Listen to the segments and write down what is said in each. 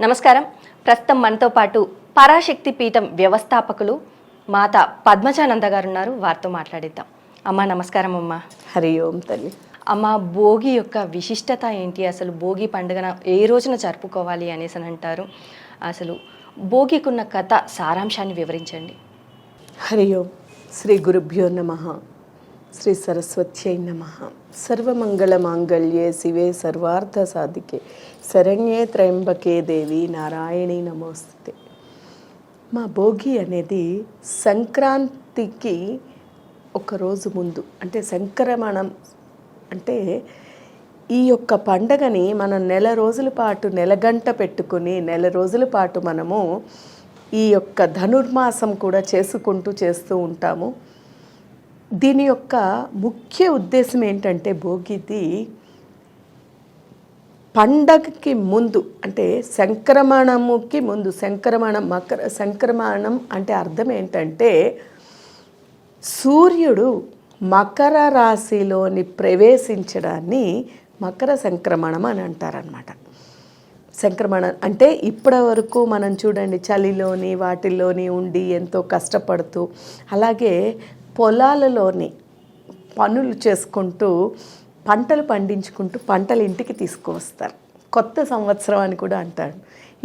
నమస్కారం. ప్రస్తుతం మనతో పాటు పరాశక్తి పీఠం వ్యవస్థాపకులు మాత పద్మజానంద గారు ఉన్నారు వారితో మాట్లాడిద్దాం. అమ్మ నమస్కారం అమ్మ. హరి ఓం తల్లి. అమ్మ భోగి యొక్క విశిష్టత ఏంటి? అసలు భోగి పండుగన ఏ రోజున జరుపుకోవాలి అనేసి అని అంటారు. అసలు భోగికున్న కథ సారాంశాన్ని వివరించండి. హరి ఓం. శ్రీ గురుభ్యో నమ. శ్రీ సరస్వత్యై నమ. సర్వమంగళ మాంగళ్యే శివే సర్వార్థ సాధికే. శరణ్యే త్రయంబకే దేవి నారాయణి నమోస్తుతే. మా భోగి అనేది సంక్రాంతికి ఒక రోజు ముందు అంటే సంక్రమణం అంటే ఈ యొక్క పండగని మనం నెల రోజుల పాటు నెలగంట పెట్టుకుని నెల రోజుల పాటు మనము ఈ యొక్క ధనుర్మాసం కూడా చేసుకుంటూ చేస్తూ ఉంటాము. దీని యొక్క ముఖ్య ఉద్దేశం ఏంటంటే భోగిది పండగకి ముందు అంటే సంక్రమణముకి ముందు సంక్రమణం మకర సంక్రమణం అంటే అర్థం ఏంటంటే సూర్యుడు మకర రాశిలోని ప్రవేశించడాన్ని మకర సంక్రమణం అని అంటారనమాట సంక్రమణ అంటే ఇప్పటి వరకు మనం చూడండి చలిలోని వాటిల్లోని ఉండి ఎంతో కష్టపడుతూ అలాగే పొలాలలోనే పనులు చేసుకుంటూ పంటలు పండించుకుంటూ పంటలు ఇంటికి తీసుకువస్తారు. కొత్త సంవత్సరం అని కూడా అంటారు.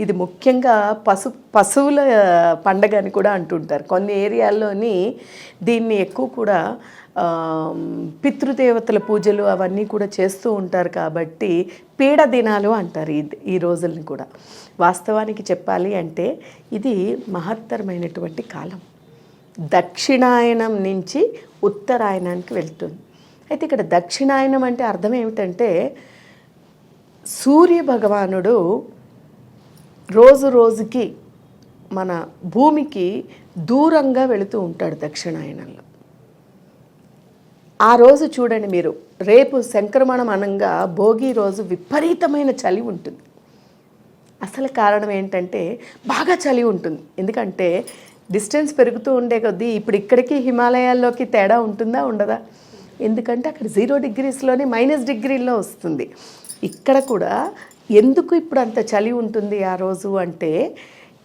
ఇది ముఖ్యంగా పశు పశువుల పండగ అని కూడా అంటుంటారు. కొన్ని ఏరియాల్లోని దీన్ని ఎక్కువ కూడా పితృదేవతల పూజలు అవన్నీ కూడా చేస్తూ ఉంటారు కాబట్టి పీడ దినాలు అంటారు ఈ ఈ రోజుల్ని కూడా. వాస్తవానికి చెప్పాలి అంటే ఇది మహత్తరమైనటువంటి కాలం. దక్షిణాయనం నుంచి ఉత్తరాయణానికి వెళ్తుంది. అయితే ఇక్కడ దక్షిణాయనం అంటే అర్థం ఏమిటంటే సూర్య భగవానుడు రోజు రోజుకి మన భూమికి దూరంగా వెళుతూ ఉంటాడు దక్షిణాయనంలో. ఆ రోజు చూడండి మీరు రేపు సంక్రమణం అనంగా భోగి రోజు విపరీతమైన చలి ఉంటుంది. అసలు కారణం ఏంటంటే బాగా చలి ఉంటుంది. ఎందుకంటే డిస్టెన్స్ పెరుగుతూ ఉండే కొద్దీ ఇప్పుడు ఇక్కడికి హిమాలయాల్లోకి తేడా ఉంటుందా ఉండదా? ఎందుకంటే అక్కడ జీరో డిగ్రీస్లోనే మైనస్ డిగ్రీల్లో వస్తుంది. ఇక్కడ కూడా ఎందుకు ఇప్పుడు అంత చలి ఉంటుంది ఆ రోజు అంటే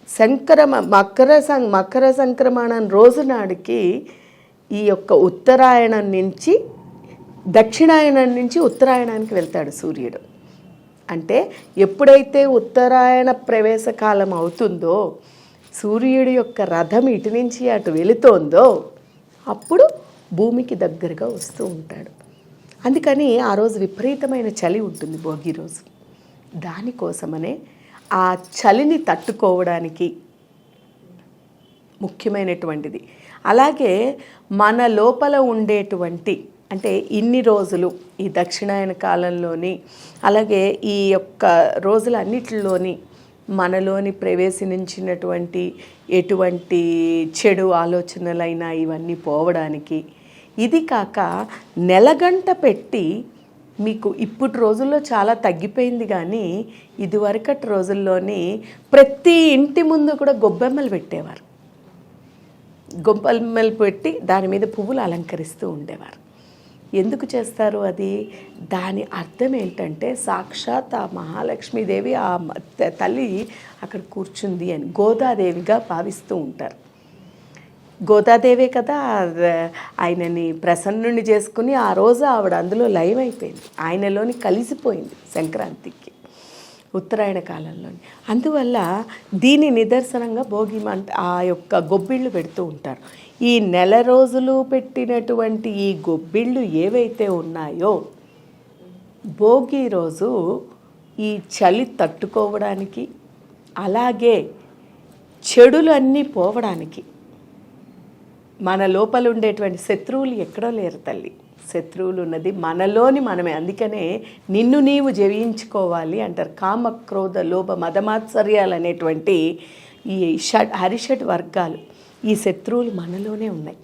సంక్రమ మకర సం మకర సంక్రమణం రోజు నాడికి ఈ యొక్క ఉత్తరాయణం నుంచి దక్షిణాయనం నుంచి ఉత్తరాయణానికి వెళ్తాడు సూర్యుడు. అంటే ఎప్పుడైతే ఉత్తరాయణ ప్రవేశ కాలం అవుతుందో సూర్యుడి యొక్క రథం ఇటు నుంచి అటు వెళుతోందో అప్పుడు భూమికి దగ్గరగా వస్తూ ఉంటాడు. అందుకని ఆ రోజు విపరీతమైన చలి ఉంటుంది భోగి రోజు. దానికోసమనే ఆ చలిని తట్టుకోవడానికి ముఖ్యమైనటువంటిది. అలాగే మన లోపల ఉండేటువంటి అంటే ఇన్ని రోజులు ఈ దక్షిణాయన కాలంలోని అలాగే ఈ యొక్క రోజులన్నిటిలోని మనలోని ప్రవేశించినటువంటి ఎటువంటి చెడు ఆలోచనలైనా ఇవన్నీ పోవడానికి. ఇది కాక నెలగంట పెట్టి మీకు ఇప్పుడు రోజుల్లో చాలా తగ్గిపోయింది కానీ ఇదివరకటి రోజుల్లోని ప్రతి ఇంటి ముందు కూడా గొబ్బెమ్మలు పెట్టేవారు. గొబ్బెమ్మలు పెట్టి దాని మీద పువ్వులు అలంకరిస్తూ ఉండేవారు. ఎందుకు చేస్తారు అది? దాని అర్థం ఏంటంటే సాక్షాత్ ఆ మహాలక్ష్మీదేవి ఆ మ- తల్లి అక్కడ కూర్చుంది అని గోదాదేవిగా భావిస్తూ ఉంటారు. గోదాదేవే కదా ఆయనని ప్రసన్నుని చేసుకుని ఆ రోజు ఆవిడ అందులో లైవ్ అయిపోయింది. ఆయనలోని కలిసిపోయింది సంక్రాంతికి ఉత్తరాయణ కాలంలోని. అందువల్ల దీని నిదర్శనంగా భోగి మంట ఆ యొక్క గొబ్బిళ్ళు పెడుతూ ఉంటారు. ఈ నెల రోజులు పెట్టినటువంటి ఈ గొబ్బిళ్ళు ఏవైతే ఉన్నాయో భోగి రోజు ఈ చలి తట్టుకోవడానికి అలాగే చెడులు అన్నీ పోవడానికి. మన లోపల ఉండేటువంటి శత్రువులు ఎక్కడో లేరు తల్లి. శత్రువులు ఉన్నది మనలోని మనమే. అందుకనే నిన్ను నీవు జయించుకోవాలి అంటారు. కామ క్రోధ లోభ మదమాత్సర్యాలు అనేటువంటి ఈ షడ్ హరిషడ్ వర్గాలు. ఈ శత్రువులు మనలోనే ఉన్నాయి.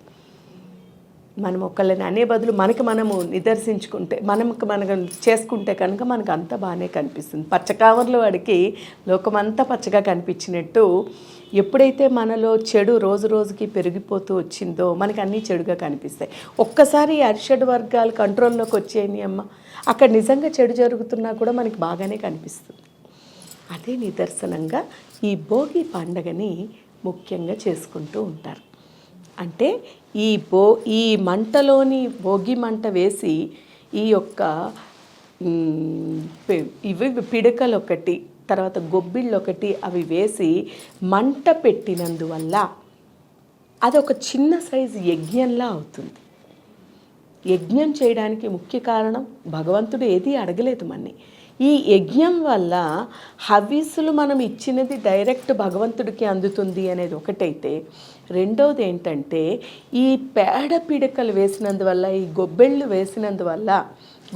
మనం ఒకళ్ళని అనే బదులు మనకి మనము నిదర్శించుకుంటే మనకు మనం చేసుకుంటే కనుక మనకు అంత బాగానే కనిపిస్తుంది. పచ్చకావర్ల వాడికి లోకమంతా పచ్చగా కనిపించినట్టు ఎప్పుడైతే మనలో చెడు రోజు రోజుకి పెరిగిపోతూ వచ్చిందో మనకి అన్నీ చెడుగా కనిపిస్తాయి. ఒక్కసారి అరిషడ్ వర్గాలు కంట్రోల్లోకి వచ్చేయని అమ్మ. అక్కడ నిజంగా చెడు జరుగుతున్నా కూడా మనకి బాగానే కనిపిస్తుంది. అదే నిదర్శనంగా ఈ భోగి పండగని ముఖ్యంగా చేసుకుంటూ ఉంటారు. అంటే ఈ బో ఈ మంటలోని భోగి మంట వేసి ఈ యొక్క ఇవి పిడకలు ఒకటి తర్వాత గొబ్బిళ్ళు ఒకటి అవి వేసి మంట పెట్టినందువల్ల అది ఒక చిన్న సైజు యజ్ఞంలా అవుతుంది. యజ్ఞం చేయడానికి ముఖ్య కారణం భగవంతుడు ఏది అడగలేదు మన్ని. ఈ యజ్ఞం వల్ల హవిస్సులు మనం ఇచ్చినది డైరెక్ట్ భగవంతుడికి అందుతుంది అనేది ఒకటైతే రెండోది ఏంటంటే ఈ పేడ పిడకలు వేసినందువల్ల ఈ గొబ్బెళ్ళు వేసినందువల్ల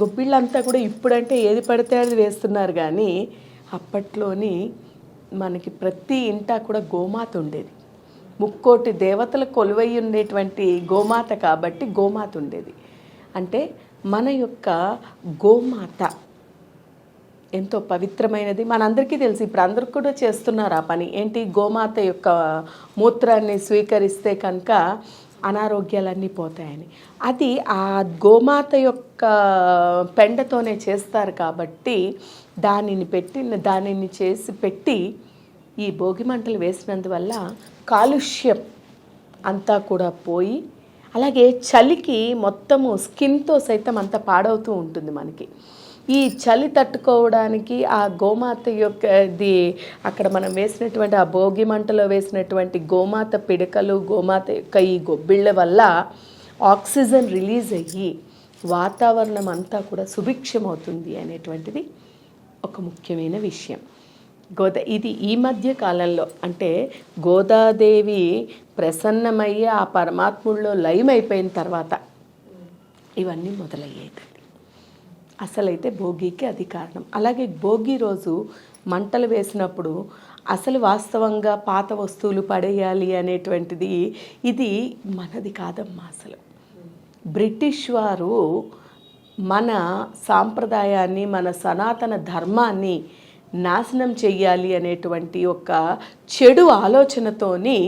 గొబ్బిళ్ళంతా కూడా ఇప్పుడంటే ఏది పడితే అది వేస్తున్నారు కానీ అప్పట్లోని మనకి ప్రతి ఇంటా కూడా గోమాత ఉండేది. ముక్కోటి దేవతల కొలువై ఉండేటువంటి గోమాత కాబట్టి గోమాత ఉండేది. అంటే మన యొక్క గోమాత. ఎంతో పవిత్రమైనది. మనందరికీ తెలుసు ఇప్పుడు అందరికి కూడా చేస్తున్నారు ఆ పని. ఏంటి? గోమాత యొక్క మూత్రాన్ని స్వీకరిస్తే కనుక అనారోగ్యాలన్నీ పోతాయని. అది ఆ గోమాత యొక్క పెండతోనే చేస్తారు కాబట్టి దానిని పెట్టి దానిని చేసి పెట్టి ఈ భోగి మంటలు వేసినందువల్ల కాలుష్యం అంతా కూడా పోయి అలాగే చలికి మొత్తము స్కిన్తో సైతం అంతా పాడవుతూ ఉంటుంది మనకి. ఈ చలి తట్టుకోవడానికి ఆ గోమాత యొక్క ఇది అక్కడ మనం వేసినటువంటి ఆ భోగి మంటలో వేసినటువంటి గోమాత పిడకలు గోమాత యొక్క ఈ గొబ్బిళ్ళ వల్ల ఆక్సిజన్ రిలీజ్ అయ్యి వాతావరణం అంతా కూడా సుభిక్షమవుతుంది అనేటువంటిది ఒక ముఖ్యమైన విషయం. గోద ఇది ఈ మధ్య కాలంలో అంటే గోదాదేవి ప్రసన్నమయ్యి ఆ పరమాత్ముల్లో లయమైపోయిన తర్వాత ఇవన్నీ మొదలయ్యాయి అసలైతే భోగికి అది కారణం. అలాగే భోగి రోజు మంటలు వేసినప్పుడు అసలు వాస్తవంగా పాత వస్తువులు పడేయాలి అనేటువంటిది ఇది మనది కాదమ్మా అసలు. బ్రిటిష్ వారు మన సాంప్రదాయాన్ని మన సనాతన ధర్మాన్ని నాశనం చెయ్యాలి అనేటువంటి ఒక చెడు ఆలోచనతోని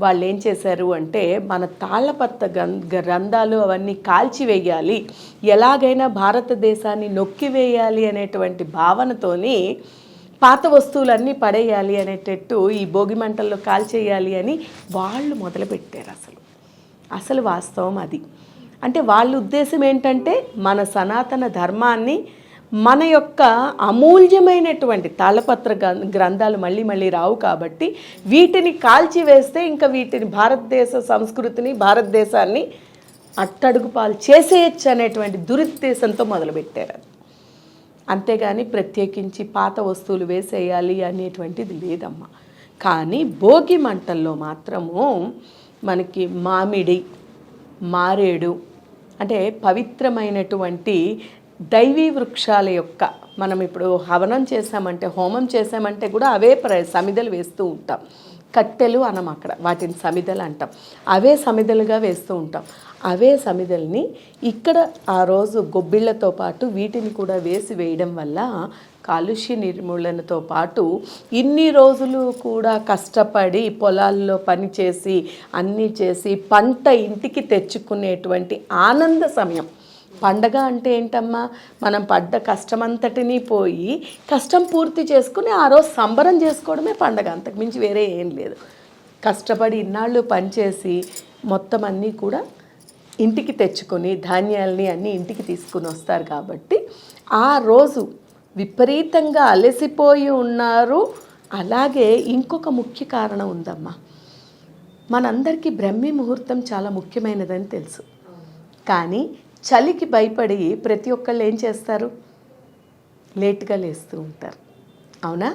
వాళ్ళు ఏం చేశారు అంటే మన తాళపత్త గం- గ్రంథాలు అవన్నీ కాల్చివేయాలి. ఎలాగైనా భారతదేశాన్ని నొక్కివేయాలి అనేటువంటి భావనతోని పాత వస్తువులన్నీ పడేయాలి అనేటట్టు ఈ భోగి మంటల్లో కాల్చేయాలి అని వాళ్ళు మొదలుపెట్టారు అసలు. అసలు వాస్తవం అది. అంటే వాళ్ళ ఉద్దేశం ఏంటంటే మన సనాతన ధర్మాన్ని మన యొక్క అమూల్యమైనటువంటి తాళపత్ర గ్రం- గ్రంథాలు మళ్ళీ మళ్ళీ రావు కాబట్టి వీటిని కాల్చివేస్తే ఇంకా వీటిని భారతదేశ సంస్కృతిని భారతదేశాన్ని అట్టడుగు పాలు చేసేయచ్చు అనేటువంటి దురుద్దేశంతో మొదలుపెట్టారు అంతేగాని ప్రత్యేకించి పాత వస్తువులు వేసేయాలి అనేటువంటిది లేదమ్మా. కానీ భోగి మంటల్లో మాత్రము మనకి మామిడి మారేడు అంటే పవిత్రమైనటువంటి దైవీ వృక్షాల యొక్క మనం ఇప్పుడు హవనం చేసామంటే హోమం చేసామంటే కూడా అవే ప్ర సమిదలు వేస్తూ ఉంటాం. కట్టెలు అనం అక్కడ వాటిని సమిదలు అంటాం. అవే సమిదలుగా వేస్తూ ఉంటాం. అవే సమిదల్ని ఇక్కడ ఆ రోజు గొబ్బిళ్ళతో పాటు వీటిని కూడా వేసి వేయడం వల్ల కాలుష్య నిర్మూలనతో పాటు ఇన్ని రోజులు కూడా కష్టపడి పొలాల్లో పనిచేసి అన్నీ చేసి పంట ఇంటికి తెచ్చుకునేటువంటి ఆనంద సమయం. పండగ అంటే ఏంటమ్మా? మనం పడ్డ కష్టమంతటినీ పోయి కష్టం పూర్తి చేసుకుని ఆ రోజు సంబరం చేసుకోవడమే పండగ. అంతకు మించి వేరే ఏం లేదు. కష్టపడి ఇన్నాళ్ళు పనిచేసి మొత్తం అన్నీ కూడా ఇంటికి తెచ్చుకొని ధాన్యాల్ని అన్నీ ఇంటికి తీసుకుని వస్తారు కాబట్టి ఆ రోజు విపరీతంగా అలసిపోయి ఉన్నారు. అలాగే ఇంకొక ముఖ్య కారణం ఉందమ్మా. మనందరికీ బ్రహ్మీ ముహూర్తం చాలా ముఖ్యమైనదని తెలుసు. కానీ చలికి భయపడి ప్రతి ఒక్కళ్ళు ఏం చేస్తారు? లేట్గా లేస్తూ ఉంటారు. అవునా?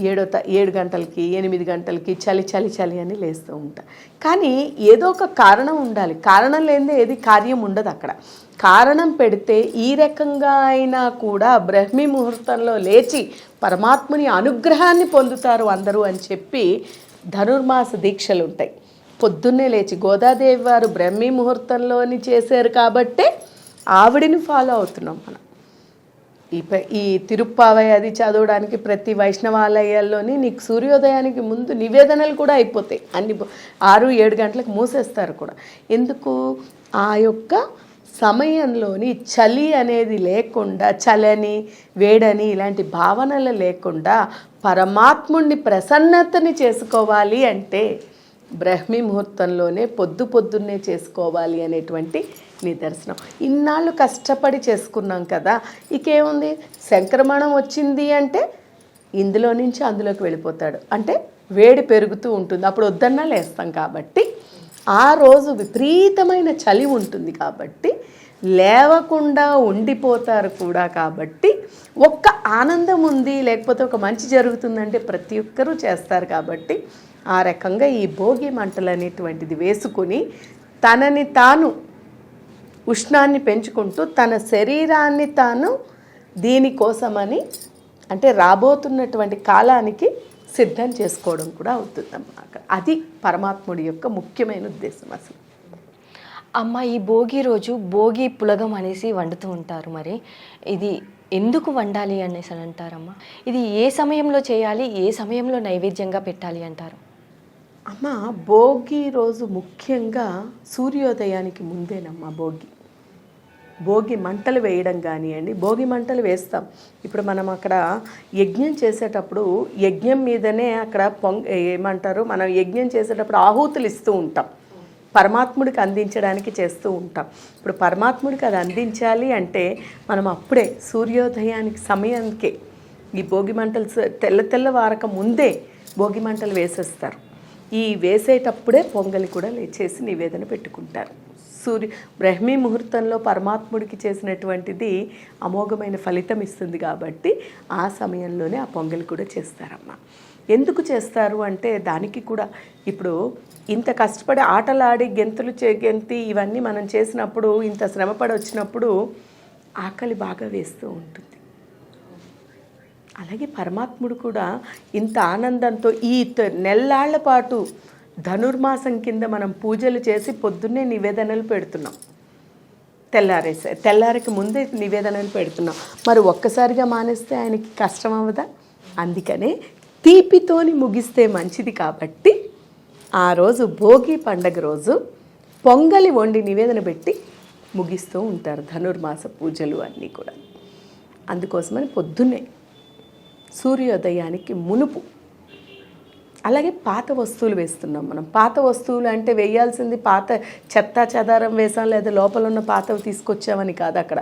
ఏడో త ఏడు గంటలకి ఎనిమిది గంటలకి చలి చలి చలి అని లేస్తూ ఉంటారు. కానీ ఏదో ఒక కారణం ఉండాలి. కారణం లేనిదే ఏది కార్యం ఉండదు అక్కడ. కారణం పెడితే ఈ రకంగా అయినా కూడా బ్రహ్మీ ముహూర్తంలో లేచి పరమాత్ముని అనుగ్రహాన్ని పొందుతారు అందరూ అని చెప్పి ధనుర్మాస దీక్షలు ఉంటాయి పొద్దున్నే లేచి గోదాదేవి వారు బ్రహ్మీ ముహూర్తంలోని చేశారు కాబట్టే ఆవిడిని ఫాలో అవుతున్నాం మనం. ఈ ఈ తిరుప్పావై అది చదవడానికి ప్రతి వైష్ణవాలయాల్లోని నీకు సూర్యోదయానికి ముందు నివేదనలు కూడా అయిపోతాయి. అన్ని ఆరు ఏడు గంటలకు మూసేస్తారు కూడా. ఎందుకు? ఆ యొక్క సమయంలోని చలి అనేది లేకుండా చలని వేడని ఇలాంటి భావనలు లేకుండా పరమాత్ముణ్ణి ప్రసన్నతని చేసుకోవాలి అంటే బ్రహ్మీ ముహూర్తంలోనే పొద్దు పొద్దున్నే చేసుకోవాలి అనేటువంటి నిదర్శనం. ఇన్నాళ్ళు కష్టపడి చేసుకున్నాం కదా ఇకేముంది? సంక్రమణం వచ్చింది అంటే ఇందులో నుంచి అందులోకి వెళ్ళిపోతాడు. అంటే వేడి పెరుగుతూ ఉంటుంది. అప్పుడు వద్దన్నా లేస్తాం కాబట్టి ఆ రోజు విపరీతమైన చలి ఉంటుంది కాబట్టి లేవకుండా ఉండిపోతారు కూడా కాబట్టి ఒక్క ఆనందం ఉంది లేకపోతే ఒక మంచి జరుగుతుందంటే ప్రతి ఒక్కరూ చేస్తారు కాబట్టి ఆ రకంగా ఈ భోగి మంటలు అనేటువంటిది వేసుకుని తనని తాను ఉష్ణాన్ని పెంచుకుంటూ తన శరీరాన్ని తాను దీనికోసమని అంటే రాబోతున్నటువంటి కాలానికి సిద్ధం చేసుకోవడం కూడా అవుతుందన్నమాట. అది పరమాత్ముడి యొక్క ముఖ్యమైన ఉద్దేశం అసలు. అమ్మ ఈ భోగి రోజు భోగి పులగం అనేసి వండుతూ ఉంటారు మరి. ఇది ఎందుకు వండాలి అనేసి అని అంటారమ్మా? ఇది ఏ సమయంలో చేయాలి? ఏ సమయంలో నైవేద్యంగా పెట్టాలి అంటారు? అమ్మ భోగి రోజు ముఖ్యంగా సూర్యోదయానికి ముందేనమ్మా భోగి. భోగి మంటలు వేయడం కానివ్వండి భోగి మంటలు వేస్తాం. ఇప్పుడు మనం అక్కడ యజ్ఞం చేసేటప్పుడు యజ్ఞం మీదనే అక్కడ పొంగ ఏమంటారు మనం యజ్ఞం చేసేటప్పుడు ఆహుతులు ఇస్తూ ఉంటాం. పరమాత్ముడికి అందించడానికి చేస్తూ ఉంటాం. ఇప్పుడు పరమాత్ముడికి అది అందించాలి అంటే మనం అప్పుడే సూర్యోదయానికి సమయానికే ఈ భోగి మంటలు తెల్ల తెల్ల వారక ముందే భోగి మంటలు వేసేస్తారు. ఈ వేసేటప్పుడే పొంగలి కూడా లేచేసి నివేదన పెట్టుకుంటారు. సూర్య బ్రహ్మీ ముహూర్తంలో పరమాత్ముడికి చేసినటువంటిది అమోఘమైన ఫలితం ఇస్తుంది కాబట్టి ఆ సమయంలోనే ఆ పొంగలి కూడా చేస్తారమ్మా. ఎందుకు చేస్తారు అంటే దానికి కూడా ఇప్పుడు ఇంత కష్టపడి ఆటలాడి గెంతులు చే గెంతి ఇవన్నీ మనం చేసినప్పుడు ఇంత శ్రమపడి వచ్చినప్పుడు ఆకలి బాగా వేస్తూ ఉంటుంది. అలాగే పరమాత్ముడు కూడా ఇంత ఆనందంతో ఈ నెల్లాళ్ళ పాటు ధనుర్మాసం కింద మనం పూజలు చేసి పొద్దున్నే నివేదనలు పెడుతున్నాం. తెల్లారేసే తెల్లారికి ముందే నివేదనలు పెడుతున్నాం. మరి ఒక్కసారిగా మానేస్తే ఆయనకి కష్టం అవ్వదా? అందుకనే తీపితోని ముగిస్తే మంచిది కాబట్టి ఆ రోజు భోగి పండగ రోజు పొంగలి వండి నివేదన పెట్టి ముగిస్తూ ఉంటారు ధనుర్మాస పూజలు అన్నీ కూడా. అందుకోసమని పొద్దున్నే సూర్యోదయానికి మునుపు. అలాగే పాత వస్తువులు వేస్తున్నాం మనం. పాత వస్తువులు అంటే వేయాల్సింది పాత చెత్త చెదారం వేసాం లేదా లోపల ఉన్న పాతవి తీసుకొచ్చామని కాదు అక్కడ.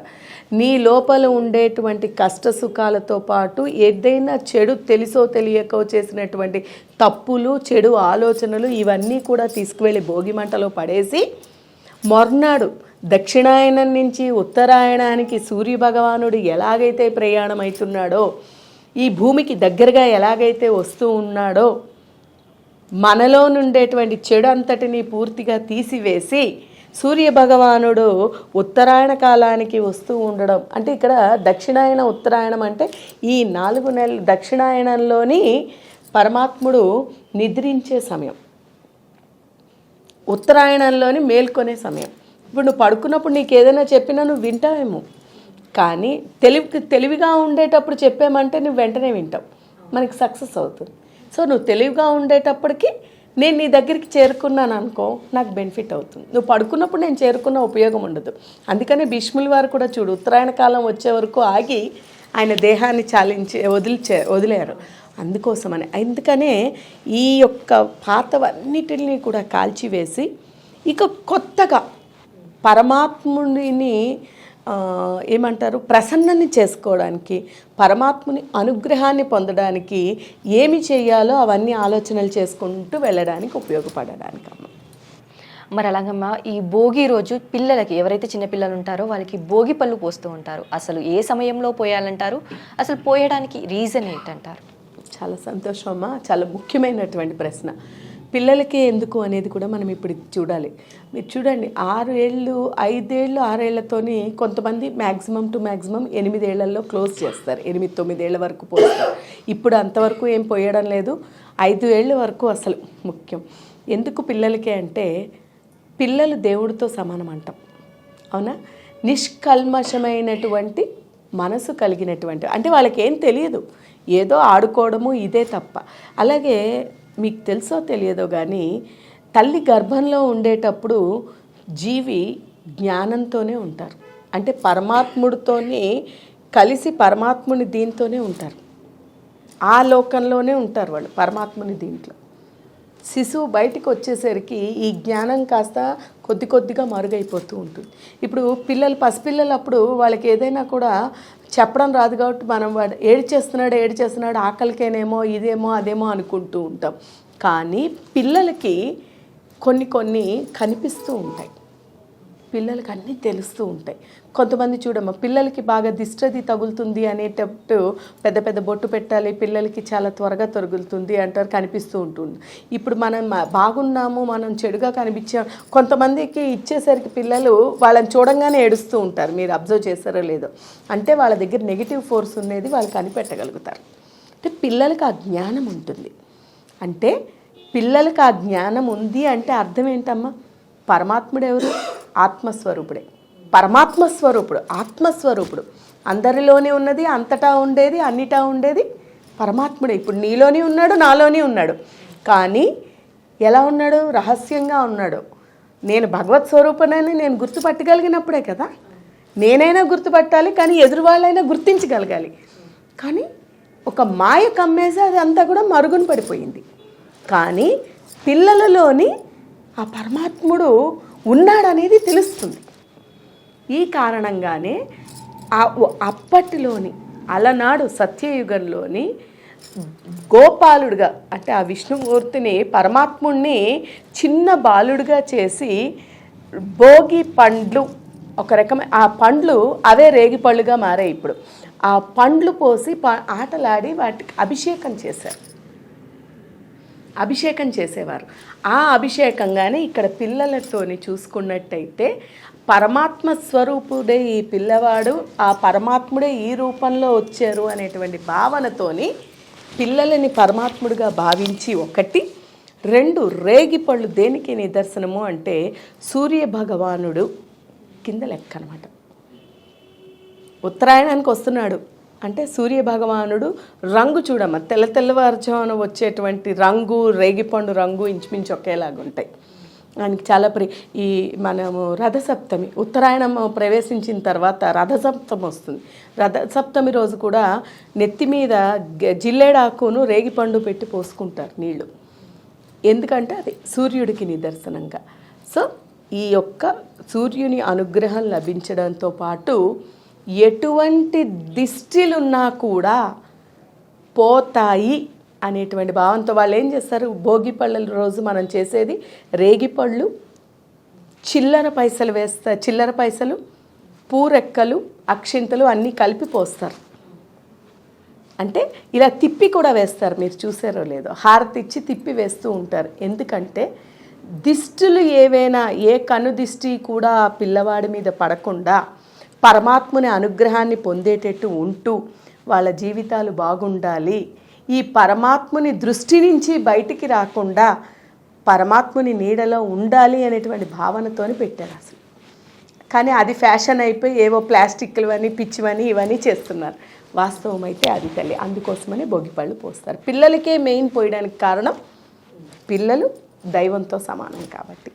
నీ లోపల ఉండేటువంటి కష్ట సుఖాలతో పాటు ఏదైనా చెడు తెలిసో తెలియకో చేసినటువంటి తప్పులు చెడు ఆలోచనలు ఇవన్నీ కూడా తీసుకువెళ్ళి భోగి మంటలో పడేసి మొర్నాడు దక్షిణాయనం నుంచి ఉత్తరాయణానికి సూర్య భగవానుడు ఎలాగైతే ప్రయాణమవుతున్నాడో ఈ భూమికి దగ్గరగా ఎలాగైతే వస్తూ ఉన్నాడో మనలో నుండేటువంటి చెడు అంతటిని పూర్తిగా తీసివేసి సూర్య భగవానుడు ఉత్తరాయణ కాలానికి వస్తూ ఉండడం. అంటే ఇక్కడ దక్షిణాయన ఉత్తరాయణం అంటే ఈ నాలుగు నెలలు దక్షిణాయనంలోని పరమాత్ముడు నిద్రించే సమయం. ఉత్తరాయణంలోని మేల్కొనే సమయం. ఇప్పుడు నువ్వు పడుకున్నప్పుడు నీకు ఏదైనా చెప్పినా నువ్వు వింటావేమో. కానీ తెలివి తెలివిగా ఉండేటప్పుడు చెప్పామంటే నువ్వు వెంటనే వింటావు. మనకి సక్సెస్ అవుతుంది. సో నువ్వు తెలివిగా ఉండేటప్పటికి నేను నీ దగ్గరికి చేరుకున్నాను అనుకో నాకు బెనిఫిట్ అవుతుంది. నువ్వు పడుకున్నప్పుడు నేను చేరుకున్న ఉపయోగం ఉండదు. అందుకనే భీష్ముల వారు కూడా చూడు ఉత్తరాయణ కాలం వచ్చే వరకు ఆగి ఆయన దేహాన్ని చాలించి వదిలిచే వదిలేరు. అందుకోసమని. అందుకనే ఈ యొక్క పాతవన్నిటిని కూడా కాల్చివేసి ఇక కొత్తగా పరమాత్ముడిని ఏమంటారు? ప్రసన్నని చేసుకోవడానికి పరమాత్ముని అనుగ్రహాన్ని పొందడానికి ఏమి చేయాలో అవన్నీ ఆలోచనలు చేసుకుంటూ వెళ్ళడానికి ఉపయోగపడడానికి అమ్మ. మరి అలాగమ్మా ఈ భోగి రోజు పిల్లలకి ఎవరైతే చిన్న పిల్లలు ఉంటారో వాళ్ళకి భోగి పళ్ళు పోస్తూ ఉంటారు. అసలు ఏ సమయంలో పోయాలంటారు? అసలు పోయడానికి రీజన్ ఏంటంటారు? చాలా సంతోషం అమ్మా. చాలా ముఖ్యమైనటువంటి ప్రశ్న. పిల్లలకే ఎందుకు అనేది కూడా మనం ఇప్పుడు చూడాలి. మీరు చూడండి ఆరు ఏళ్ళు ఐదేళ్ళు ఆరేళ్ళతోని కొంతమంది మ్యాక్సిమం టు మ్యాక్సిమం ఎనిమిదేళ్ళలో క్లోజ్ చేస్తారు. ఎనిమిది తొమ్మిదేళ్ళ వరకు పోస్తారు. ఇప్పుడు అంతవరకు ఏం పోయడం లేదు. ఐదు ఏళ్ళ వరకు అసలు ముఖ్యం. ఎందుకు పిల్లలకి అంటే పిల్లలు దేవుడితో సమానం అంటాం. అవునా? నిష్కల్మషమైనటువంటి మనసు కలిగినటువంటి అంటే వాళ్ళకి ఏం తెలియదు. ఏదో ఆడుకోవడము ఇదే తప్ప. అలాగే మీకు తెలుసో తెలియదో కానీ తల్లి గర్భంలో ఉండేటప్పుడు జీవి జ్ఞానంతోనే ఉంటారు. అంటే పరమాత్ముడితోనే కలిసి పరమాత్ముని దీంతోనే ఉంటారు. ఆ లోకంలోనే ఉంటారు వాళ్ళు పరమాత్ముని దీంట్లో. శిశువు బయటికి వచ్చేసరికి ఈ జ్ఞానం కాస్త కొద్ది కొద్దిగా మరుగైపోతూ ఉంటుంది. ఇప్పుడు పిల్లలు పసిపిల్లలు అప్పుడు వాళ్ళకి ఏదైనా కూడా చెప్పడం రాదు కాబట్టి మనం వాడు ఏడ్చేస్తున్నాడు చేస్తున్నాడు ఆకలికేనేమో ఇదేమో అదేమో అనుకుంటూ ఉంటాం. కానీ పిల్లలకి కొన్ని కొన్ని కనిపిస్తూ ఉంటాయి. పిల్లలకి అన్నీ తెలుస్తూ ఉంటాయి. కొంతమంది చూడమ్మ పిల్లలకి బాగా దిష్టది తగులుతుంది అనేటప్పుడు పెద్ద పెద్ద బొట్టు పెట్టాలి పిల్లలకి చాలా త్వరగా తొరుగులుతుంది అంటారు కనిపిస్తూ ఉంటుంది. ఇప్పుడు మనం బాగున్నాము మనం చెడుగా కనిపించాము కొంతమందికి ఇచ్చేసరికి పిల్లలు వాళ్ళని చూడంగానే ఏడుస్తూ ఉంటారు. మీరు అబ్జర్వ్ చేశారో లేదో. అంటే వాళ్ళ దగ్గర నెగిటివ్ ఫోర్స్ ఉన్నది వాళ్ళు కనిపెట్టగలుగుతారు. అంటే పిల్లలకి ఆ జ్ఞానం ఉంటుంది. అంటే పిల్లలకి ఆ జ్ఞానం ఉంది అంటే అర్థం ఏంటమ్మా? పరమాత్ముడు ఎవరు? ఆత్మస్వరూపుడే. పరమాత్మ స్వరూపుడు ఆత్మస్వరూపుడు. అందరిలోనే ఉన్నది అంతటా ఉండేది అన్నిటా ఉండేది పరమాత్ముడే. ఇప్పుడు నీలోనే ఉన్నాడు నాలోనే ఉన్నాడు. కానీ ఎలా ఉన్నాడు? రహస్యంగా ఉన్నాడు. నేను భగవత్ స్వరూపనని నేను గుర్తుపట్టగలిగినప్పుడే కదా. నేనైనా గుర్తుపట్టాలి కానీ ఎదురు వాళ్ళైనా గుర్తించగలగాలి. కానీ ఒక మాయ కమ్మేసి అది అంతా కూడా మరుగున పడిపోయింది. కానీ పిల్లలలోని ఆ పరమాత్ముడు ఉన్నాడనేది తెలుస్తుంది. ఈ కారణంగానే ఆ అప్పటిలోని అలనాడు సత్యయుగంలోని గోపాలుడుగా అంటే ఆ విష్ణుమూర్తిని పరమాత్ముణ్ణి చిన్న బాలుడుగా చేసి భోగి పండ్లు ఒక రకమైన ఆ పండ్లు అవే రేగి పళ్ళుగా మారాయి ఇప్పుడు. ఆ పండ్లు పోసి ప ఆటలాడి వాటికి అభిషేకం చేశారు. అభిషేకం చేసేవారు. ఆ అభిషేకంగానే ఇక్కడ పిల్లలతోని చూసుకున్నట్టయితే పరమాత్మ స్వరూపుడే ఈ పిల్లవాడు ఆ పరమాత్ముడే ఈ రూపంలో వచ్చారు అనేటువంటి భావనతోని పిల్లలని పరమాత్ముడిగా భావించి ఒకటి రెండు రేగిపళ్ళు దేనికి నిదర్శనము అంటే సూర్య భగవానుడు కింద లెక్క అనమాట ఉత్తరాయణానికి వస్తున్నాడు. అంటే సూర్య భగవానుడు రంగు చూడమ్మ తెల్ల తెల్లవారుజామున వచ్చేటువంటి రంగు రేగిపండు రంగు ఇంచుమించు ఒకేలాగా ఉంటాయి. ఆయనకి చాలా ప్రి ఈ మనము రథసప్తమి ఉత్తరాయణం ప్రవేశించిన తర్వాత రథసప్తమి వస్తుంది. రథసప్తమి రోజు కూడా నెత్తి మీద జిల్లేడాకును రేగిపండు పెట్టి పోసుకుంటారు నీళ్ళు ఎందుకంటే అది సూర్యుడికి నిదర్శనంగా. సో ఈ యొక్క సూర్యుని అనుగ్రహం లభించడంతో పాటు ఎటువంటి దిష్టిలున్నా కూడా పోతాయి అనేటువంటి భావంతో వాళ్ళు ఏం చేస్తారు? భోగి పళ్ళ రోజు మనం చేసేది రేగిపళ్ళు చిల్లర పైసలు వేస్తారు చిల్లర పైసలు పూరెక్కలు అక్షింతలు అన్నీ కలిపి పోస్తారు. అంటే ఇలా తిప్పి కూడా వేస్తారు. మీరు చూసారో లేదో? హారతి ఇచ్చి తిప్పి వేస్తూ ఉంటారు. ఎందుకంటే దిష్టులు ఏవైనా ఏ కను దిష్టి కూడా పిల్లవాడి మీద పడకుండా పరమాత్ముని అనుగ్రహాన్ని పొందేటట్టు ఉంటూ వాళ్ళ జీవితాలు బాగుండాలి. ఈ పరమాత్ముని దృష్టి నుంచి బయటికి రాకుండా పరమాత్ముని నీడలో ఉండాలి అనేటువంటి భావనతోని పెట్టారు అసలు. కానీ అది ఫ్యాషన్ అయిపోయి ఏవో ప్లాస్టిక్లు అని పిచ్చివని ఇవన్నీ చేస్తున్నారు. వాస్తవం అయితే అది తల్లి. అందుకోసమని భోగిపళ్ళు పోస్తారు. పిల్లలకే మెయిన్ పోయడానికి కారణం పిల్లలు దైవంతో సమానం కాబట్టి.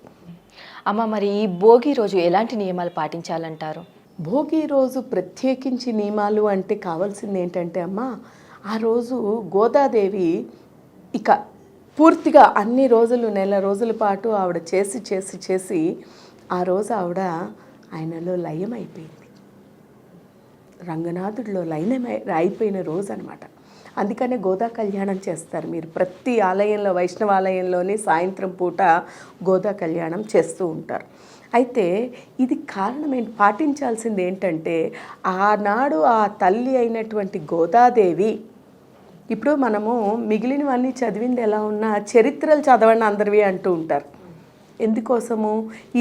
అమ్మ మరి ఈ భోగి రోజు ఎలాంటి నియమాలు పాటించాలంటారు? భోగి రోజు ప్రత్యేకించి నియమాలు అంటే కావాల్సింది ఏంటంటే అమ్మ ఆ రోజు గోదాదేవి ఇక పూర్తిగా అన్ని రోజులు నెల రోజుల పాటు ఆవిడ చేసి చేసి చేసి ఆ రోజు ఆవిడ ఆయనలో లయం అయిపోయింది రంగనాథుడిలో లైనమై అయిపోయిన రోజు అనమాట అందుకనే గోదా కళ్యాణం చేస్తారు మీరు. ప్రతి ఆలయంలో వైష్ణవ ఆలయంలోనే సాయంత్రం పూట గోదా కళ్యాణం చేస్తూ ఉంటారు. అయితే ఇది కారణం ఏంటి? పాటించాల్సింది ఏంటంటే ఆనాడు ఆ తల్లి అయినటువంటి గోదాదేవి ఇప్పుడు మనము మిగిలినవన్నీ చదివింది ఎలా ఉన్నా చరిత్రలు చదవండి అందరివి అంటూ ఉంటారు. ఎందుకోసము?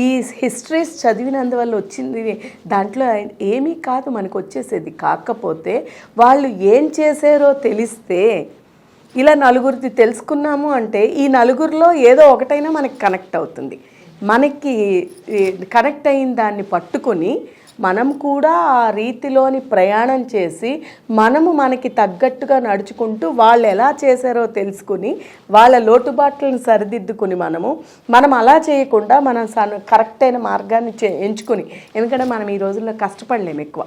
ఈ హిస్టరీస్ చదివినందువల్ల వచ్చింది దాంట్లో ఏమీ కాదు మనకు వచ్చేసేది కాకపోతే వాళ్ళు ఏం చేశారో తెలిస్తే ఇలా నలుగురిది తెలుసుకున్నాము అంటే ఈ నలుగురిలో ఏదో ఒకటైనా మనకి కనెక్ట్ అవుతుంది. మనకి కనెక్ట్ అయిన దాన్ని పట్టుకొని మనం కూడా ఆ రీతిలోని ప్రయాణం చేసి మనము మనకి తగ్గట్టుగా నడుచుకుంటూ వాళ్ళు ఎలా చేశారో తెలుసుకుని వాళ్ళ లోటుబాట్లను సరిదిద్దుకుని మనము మనం అలా చేయకుండా మనం సన్ కరెక్ట్ అయిన మార్గాన్ని చే ఎంచుకుని ఎందుకంటే మనం ఈ రోజుల్లో కష్టపడలేము ఎక్కువ.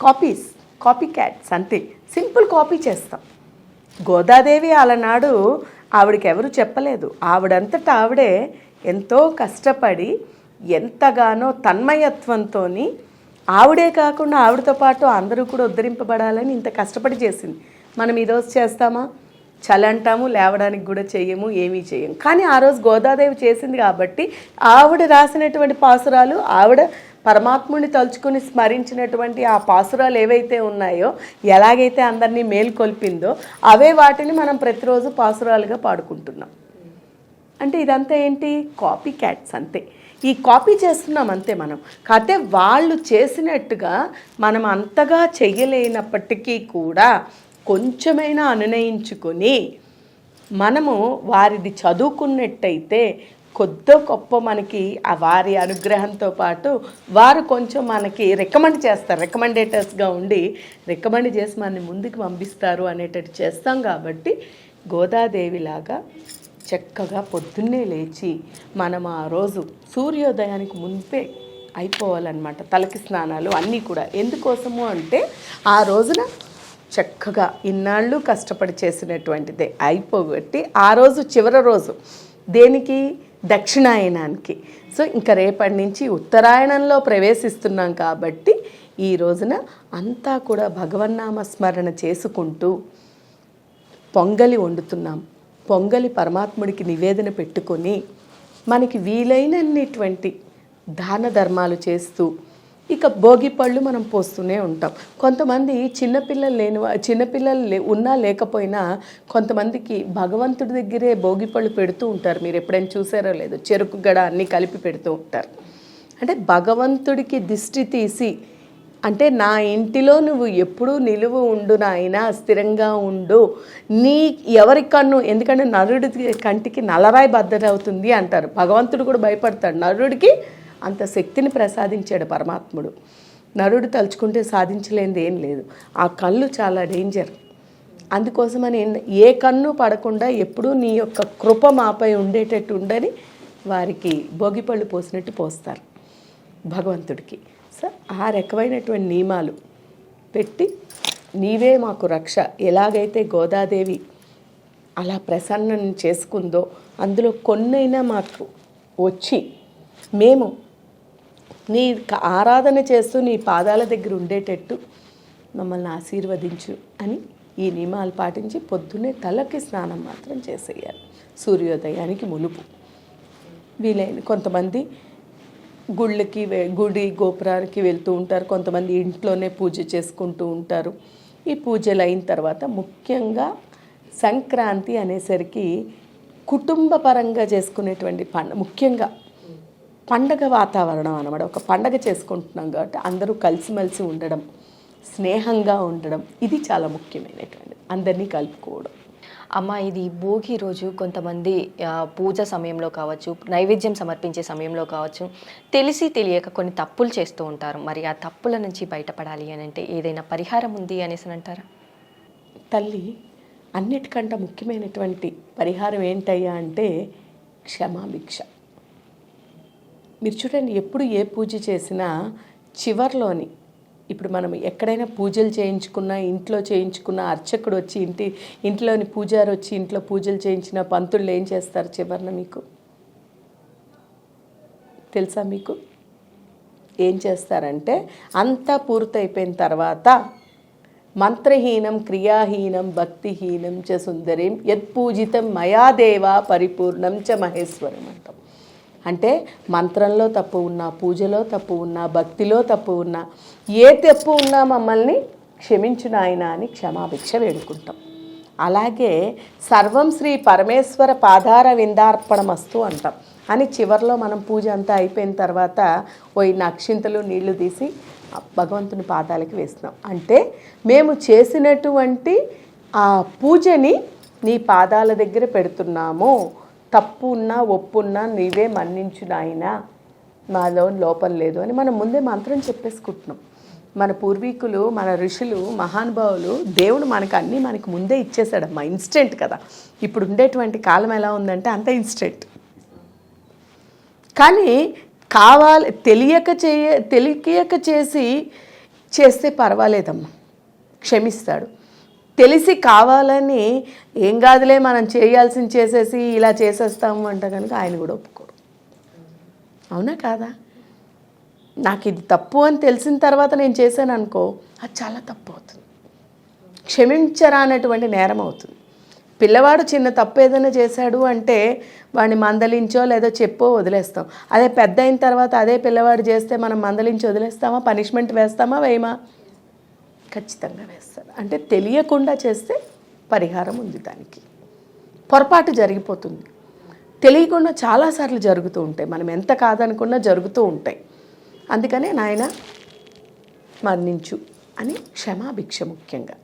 కాపీస్ కాపీ క్యాట్స్ అంతే. సింపుల్ కాపీ చేస్తాం. గోదాదేవి అలనాడు ఆవిడకి ఎవరు చెప్పలేదు. ఆవిడంతటా ఆవిడే ఎంతో కష్టపడి ఎంతగానో తన్మయత్వంతో ఆవిడే కాకుండా ఆవిడతో పాటు అందరూ కూడా ఉద్ధరింపబడాలని ఇంత కష్టపడి చేసింది. మనం ఈరోజు చేస్తామా? చలి అంటాము లేవడానికి కూడా చెయ్యము ఏమీ చేయము కానీ ఆ రోజు గోదాదేవి చేసింది కాబట్టి ఆవిడ రాసినటువంటి పాసురాలు ఆవిడ పరమాత్ముని తలుచుకుని స్మరించినటువంటి ఆ పాసురాలు ఏవైతే ఉన్నాయో ఎలాగైతే అందరినీ మేల్కొల్పిందో అవే వాటిని మనం ప్రతిరోజు పాసురాలుగా పాడుకుంటున్నాం. అంటే ఇదంతా ఏంటి? కాపీ క్యాట్స్ అంతే. ఈ కాపీ చేస్తున్నాం అంతే మనం. కాకపోతే వాళ్ళు చేసినట్టుగా మనం అంతగా చెయ్యలేనప్పటికీ కూడా కొంచెమైనా అనునయించుకొని మనము వారిది చదువుకున్నట్టయితే కొద్దో గొప్ప మనకి ఆ వారి అనుగ్రహంతో పాటు వారు కొంచెం మనకి రికమెండ్ చేస్తారు. రికమెండేటర్స్గా ఉండి రికమెండ్ చేసి మనని ముందుకు పంపిస్తారు అనేటట్టు చేస్తాం కాబట్టి గోదాదేవిలాగా చక్కగా పొద్దున్నే లేచి మనం ఆ రోజు సూర్యోదయానికి ముందే అయిపోవాలన్నమాట. తలకి స్నానాలు అన్నీ కూడా. ఎందుకోసము అంటే ఆ రోజున చక్కగా ఇన్నాళ్ళు కష్టపడి చేసినటువంటిదే అయిపోగొట్టి ఆ రోజు చివరి రోజు దేనికి? దక్షిణాయనానికి. సో ఇంకా రేపటి నుంచి ఉత్తరాయణంలో ప్రవేశిస్తున్నాం కాబట్టి ఈ రోజున అంతా కూడా భగవన్నామ స్మరణ చేసుకుంటూ పొంగలి వండుతున్నాం. పొంగలి పరమాత్ముడికి నివేదన పెట్టుకొని మనకి వీలైనటువంటి దాన ధర్మాలు చేస్తూ ఇక భోగి పళ్ళు మనం పోస్తూనే ఉంటాం. కొంతమంది చిన్నపిల్లలు లేని చిన్నపిల్లలు లే ఉన్నా లేకపోయినా కొంతమందికి భగవంతుడి దగ్గరే భోగి పళ్ళు పెడుతూ ఉంటారు. మీరు ఎప్పుడైనా చూసారో లేదో? చెరుకు గడ అన్నీ కలిపి పెడుతూ ఉంటారు. అంటే భగవంతుడికి దిష్టి తీసి అంటే నా ఇంటిలో నువ్వు ఎప్పుడూ నిలువు ఉండు నాయన స్థిరంగా ఉండు. నీ ఎవరి కన్ను ఎందుకంటే నరుడి కంటికి నలరాయి బద్దలవుతుంది అంటారు. భగవంతుడు కూడా భయపడతాడు. నరుడికి అంత శక్తిని ప్రసాదించాడు పరమాత్ముడు. నరుడు తలుచుకుంటే సాధించలేనిది ఏం లేదు. ఆ కళ్ళు చాలా డేంజర్ అందుకోసమని ఏ కన్ను పడకుండా ఎప్పుడూ నీ యొక్క కృప మాపై ఉండేటట్టు ఉండని వారికి భోగిపళ్ళు పోసినట్టు పోస్తారు భగవంతుడికి. సో ఆ రకమైనటువంటి నియమాలు పెట్టి నీవే మాకు రక్ష. ఎలాగైతే గోదాదేవి అలా ప్రసన్నం చేసుకుందో అందులో కొన్నైనా మాకు వచ్చి మేము నీ ఆరాధన చేస్తూ నీ పాదాల దగ్గర ఉండేటట్టు మమ్మల్ని ఆశీర్వదించు అని ఈ నియమాలు పాటించి పొద్దున్నే తలకి స్నానం మాత్రం చేసేయాలి. సూర్యోదయానికి ములుపు వీలైన కొంతమంది గుళ్ళకి వె- గుడి గోపురానికి వెళ్తూ ఉంటారు. కొంతమంది ఇంట్లోనే పూజ చేసుకుంటూ ఉంటారు. ఈ పూజలు అయిన తర్వాత ముఖ్యంగా సంక్రాంతి అనేసరికి కుటుంబ పరంగా చేసుకునేటువంటి పండ ముఖ్యంగా పండగ వాతావరణం అనమాట ఒక పండగ చేసుకుంటున్నాం కాబట్టి అందరూ కలిసిమెలిసి ఉండడం స్నేహంగా ఉండడం ఇది చాలా ముఖ్యమైనటువంటి అందరినీ కలుపుకోవడం. అమ్మ ఇది భోగి రోజు కొంతమంది పూజ సమయంలో కావచ్చు నైవేద్యం సమర్పించే సమయంలో కావచ్చు తెలిసి తెలియక కొన్ని తప్పులు చేస్తూ ఉంటారు. మరి ఆ తప్పుల నుంచి బయటపడాలి అని అంటే ఏదైనా పరిహారం ఉంది అనేసి అంటారా? తల్లి అన్నిటికంటే ముఖ్యమైనటువంటి పరిహారం ఏంటయ్యా అంటే క్షమాభిక్ష. మీరు చూడండి ఎప్పుడు ఏ పూజ చేసినా చివర్లోని ఇప్పుడు మనం ఎక్కడైనా పూజలు చేయించుకున్నా ఇంట్లో చేయించుకున్న అర్చకుడు వచ్చి ఇంటి ఇంట్లోని పూజారు వచ్చి ఇంట్లో పూజలు చేయించిన పంతుళ్ళు ఏం చేస్తారు చివరిన మీకు? తెలుసా మీకు? ఏం చేస్తారంటే అంతా పూర్తయిపోయిన తర్వాత మంత్రహీనం క్రియాహీనం భక్తిహీనం చ సుందరీం యత్పూజితం మయాదేవా పరిపూర్ణం చ మహేశ్వరం అంటాం. అంటే మంత్రంలో తప్పు ఉన్నా పూజలో తప్పు ఉన్నా భక్తిలో తప్పు ఉన్నా ఏ తప్పు ఉన్నా మమ్మల్ని క్షమించు నాయన అని క్షమాభిక్ష వేడుకుంటాం. అలాగే సర్వం శ్రీ పరమేశ్వర పాదార విందార్పణమస్తు అంటాం. అని చివర్లో మనం పూజ అంతా అయిపోయిన తర్వాత ఓ నక్షింతలు నీళ్ళు తీసి భగవంతుని పాదాలకి వేస్తున్నాం. అంటే మేము చేసినటువంటి ఆ పూజని నీ పాదాల దగ్గర పెడుతున్నాము. తప్పు ఉన్నా ఒప్పున్నా నీవే మన్నించు నాయనా. మాలో లోపం లేదు అని మనం ముందే మంత్రం చెప్పేసుకుంటున్నాం. మన పూర్వీకులు మన ఋషులు మహానుభావులు దేవుడు మనకు అన్నీ మనకు ముందే ఇచ్చేసాడమ్మా ఇన్స్టెంట్ కదా. ఇప్పుడు ఉండేటువంటి కాలం ఎలా ఉందంటే అంత ఇన్స్టెంట్ కానీ కావాలి తెలియక చేయ తెలియక చేసి చేస్తే పర్వాలేదమ్మా. క్షమిస్తాడు. తెలిసి కావాలని ఏం కాదులే మనం చేయాల్సింది చేసేసి ఇలా చేసేస్తాము అంటే కనుక ఆయన కూడా ఒప్పుకోడు. అవునా కాదా? నాకు ఇది తప్పు అని తెలిసిన తర్వాత నేను చేశాను అనుకో అది చాలా తప్పు అవుతుంది. క్షమించరా అన్నటువంటి నేరం అవుతుంది. పిల్లవాడు చిన్న తప్పు ఏదైనా చేశాడు అంటే వాడిని మందలించో లేదో చెప్పో వదిలేస్తాం. అదే పెద్ద అయిన తర్వాత అదే పిల్లవాడు చేస్తే మనం మందలించి వదిలేస్తామా? పనిష్మెంట్ వేస్తామా? వేయమా? ఖచ్చితంగా వేస్తాం. అంటే తెలియకుండా చేస్తే పరిహారం ఉంది దానికి. పొరపాటు జరిగిపోతుంది. తెలియకుండా చాలాసార్లు జరుగుతూ ఉంటాయి. మనం ఎంత కాదనుకున్నా జరుగుతూ ఉంటాయి. అందుకనే నాయన మరణించు అని క్షమాభిక్ష ముఖ్యంగా.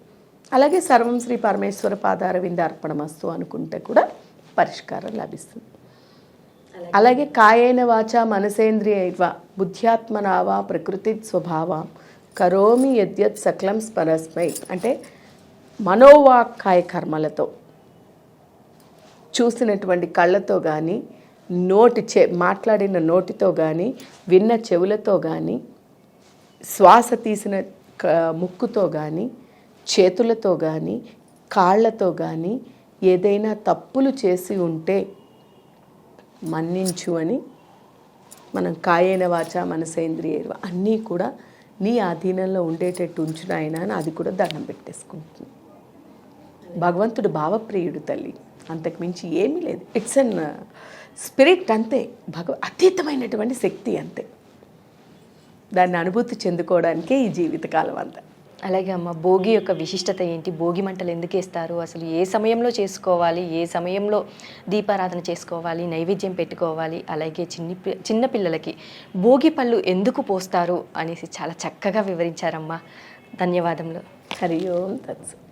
అలాగే సర్వం శ్రీ పరమేశ్వర పాదారవింద అర్పణమస్తు అనుకుంటే కూడా పరిష్కారం లభిస్తుంది. అలాగే కాయేన వాచ మనసేంద్రియైవ బుద్ధ్యాత్మనావా ప్రకృతి స్వభావం కరోమి యద్యత్ సకలం స్పరస్మై. అంటే మనోవాక్కాయ కర్మలతో చూసినటువంటి కళ్ళతో కానీ నోటి చె మాట్లాడిన నోటితో కానీ విన్న చెవులతో కానీ శ్వాస తీసిన ముక్కుతో కానీ చేతులతో కానీ కాళ్ళతో కానీ ఏదైనా తప్పులు చేసి ఉంటే మన్నించు అని మనం కాయైన వాచ మనసేంద్రియ అన్నీ కూడా నీ ఆధీనంలో ఉండేటట్టు ఉంచిన ఆయన అని అది కూడా దండం పెట్టేసుకుంటుంది. భగవంతుడు భావప్రియుడు తల్లి. అంతకుమించి ఏమీ లేదు. ఇట్స్ అన్ స్పిరిట్ అంతే. భగవ అతీతమైనటువంటి శక్తి అంతే. దాన్ని అనుభూతి చెందుకోవడానికే ఈ జీవితకాలం అంతా. అలాగే అమ్మ భోగి యొక్క విశిష్టత ఏంటి? భోగి మంటలు ఎందుకు వేస్తారు? అసలు ఏ సమయంలో చేసుకోవాలి? ఏ సమయంలో దీపారాధన చేసుకోవాలి? నైవేద్యం పెట్టుకోవాలి? అలాగే చిన్ని పి- భోగి పళ్ళు ఎందుకు పోస్తారు? అనేసి చాలా చక్కగా వివరించారమ్మా. ధన్యవాదములు. హరి ఓం తత్సు